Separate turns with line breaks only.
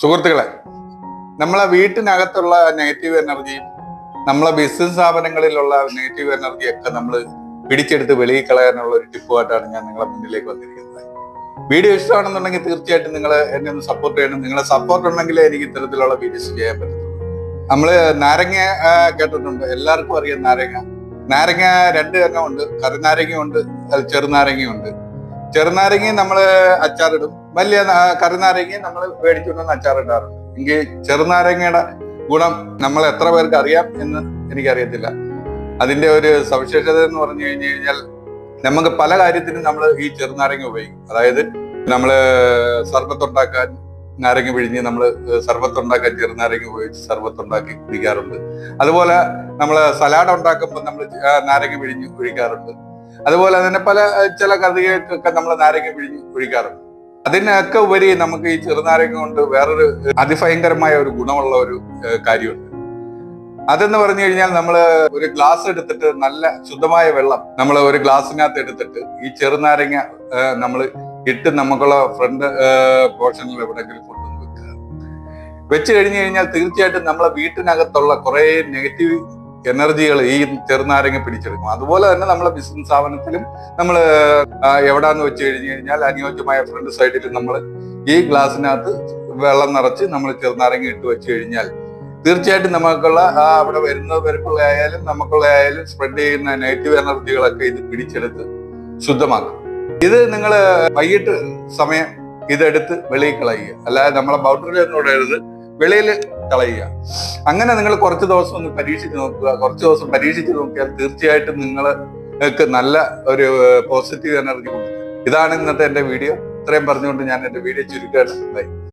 സുഹൃത്തുക്കളെ നമ്മളെ വീട്ടിനകത്തുള്ള നെഗറ്റീവ് എനർജിയും നമ്മളെ ബിസിനസ് സ്ഥാപനങ്ങളിലുള്ള നെഗറ്റീവ് എനർജി ഒക്കെ നമ്മൾ പിടിച്ചെടുത്ത് വെളിയിൽ കളയാനുള്ള ഒരു ടിപ്പുമായിട്ടാണ് ഞാൻ നിങ്ങളെ മുന്നിലേക്ക് വന്നിരിക്കുന്നത്. വീഡിയോ ഇഷ്ടമാണെന്നുണ്ടെങ്കിൽ തീർച്ചയായിട്ടും നിങ്ങൾ എന്നെ ഒന്ന് സപ്പോർട്ട് ചെയ്യണം. നിങ്ങളെ സപ്പോർട്ട് ഉണ്ടെങ്കിലേ എനിക്ക് ഇത്തരത്തിലുള്ള വീഡിയോസ് ചെയ്യാൻ പറ്റത്തുള്ളൂ. നമ്മൾ നാരങ്ങ കേട്ടിട്ടുണ്ട്. എല്ലാവർക്കും അറിയാം നാരങ്ങ. നാരങ്ങ രണ്ട് എണ്ണമുണ്ട് കറിനാരങ്ങയുണ്ട് ചെറുനാരങ്ങയുണ്ട്. ചെറുനാരങ്ങയും നമ്മൾ അച്ചാറിടും. വലിയ നാ- നമ്മൾ മേടിച്ചുകൊണ്ടുവന്ന് അച്ചാറിടാറുണ്ട്. എങ്കിൽ ചെറുനാരങ്ങയുടെ ഗുണം നമ്മൾ എത്ര പേർക്ക് അറിയാം എന്ന് എനിക്കറിയത്തില്ല. അതിന്റെ ഒരു സവിശേഷത എന്ന് പറഞ്ഞു കഴിഞ്ഞു കഴിഞ്ഞാൽ നമുക്ക് പല കാര്യത്തിനും നമ്മൾ ഈ ചെറുനാരങ്ങ ഉപയോഗിക്കും. അതായത് നമ്മൾ സർബത്തുണ്ടാക്കാൻ നാരങ്ങ പിഴിഞ്ഞ് നമ്മൾ സർബത്തുണ്ടാക്കാൻ ചെറുനാരങ്ങ ഉപയോഗിച്ച് സർബത്തുണ്ടാക്കി കുടിക്കാറുണ്ട്. അതുപോലെ നമ്മൾ സലാഡ് ഉണ്ടാക്കുമ്പോൾ നമ്മൾ നാരങ്ങ പിഴിഞ്ഞ് ഒഴിക്കാറുണ്ട്. അതുപോലെ തന്നെ പല ചില കഥകൾക്കൊക്കെ നമ്മൾ നാരങ്ങ പിഴിഞ്ഞ് ഒഴിക്കാറുണ്ട് അതിനൊക്കെ ഉപരി നമുക്ക് ഈ ചെറുനാരങ്ങ കൊണ്ട് വേറൊരു അതിഭയങ്കരമായ ഒരു ഗുണമുള്ള ഒരു കാര്യമുണ്ട്. അതെന്ന് പറഞ്ഞു കഴിഞ്ഞാൽ നമ്മൾ ഒരു ഗ്ലാസ് എടുത്തിട്ട് നല്ല ശുദ്ധമായ വെള്ളം നമ്മൾ ഒരു ഗ്ലാസ്സിനകത്ത് എടുത്തിട്ട് ഈ ചെറുനാരങ്ങ നമ്മൾ ഇട്ട് നമുക്കുള്ള ഫ്രണ്ട് പോർഷനിൽ എവിടെയെങ്കിലും കൊണ്ടുവന്ന് വെക്കുക. വെച്ച് കഴിഞ്ഞു കഴിഞ്ഞാൽ തീർച്ചയായിട്ടും നമ്മളെ വീട്ടിനകത്തുള്ള കുറേ നെഗറ്റീവ് എനർജികൾ ഈ ചെറുനാരങ്ങ പിടിച്ചെടുക്കും. അതുപോലെ തന്നെ നമ്മളെ ബിസിനസ് സ്ഥാപനത്തിലും നമ്മൾ എവിടാന്ന് വെച്ച് കഴിഞ്ഞു കഴിഞ്ഞാൽ അനുയോജ്യമായ ഫ്രണ്ട് സൈഡിൽ നമ്മൾ ഈ ഗ്ലാസ്സിനകത്ത് വെള്ളം നിറച്ച് നമ്മൾ ചെറുനാരങ്ങ ഇട്ട് വെച്ച് കഴിഞ്ഞാൽ തീർച്ചയായിട്ടും നമുക്കുള്ള ആ അവിടെ വരുന്നവർക്കുള്ള ആയാലും നമുക്കുള്ള ആയാലും സ്പ്രെഡ് ചെയ്യുന്ന നെഗറ്റീവ് എനർജികളൊക്കെ ഇത് പിടിച്ചെടുത്ത് ശുദ്ധമാക്കും. ഇത് നിങ്ങൾ വൈകിട്ട് സമയം ഇതെടുത്ത് വെളിയിൽ കളയുക. അല്ലാതെ നമ്മളെ ബൗണ്ടറി ഒന്നും ഇടരുത്. വെളിയിൽ കളയുക. അങ്ങനെ നിങ്ങൾ കുറച്ച് ദിവസം ഒന്ന് പരീക്ഷിച്ച് നോക്കുക. കുറച്ച് ദിവസം പരീക്ഷിച്ച് നോക്കിയാൽ തീർച്ചയായിട്ടും നിങ്ങൾക്ക് നല്ല ഒരു പോസിറ്റീവ് എനർജി കൊടുക്കും. ഇതാണ് ഇന്നത്തെ എന്റെ വീഡിയോ ഇത്രയും പറഞ്ഞുകൊണ്ട് ഞാൻ എന്റെ വീഡിയോ ചുരുക്കുകയാണ്. ബൈ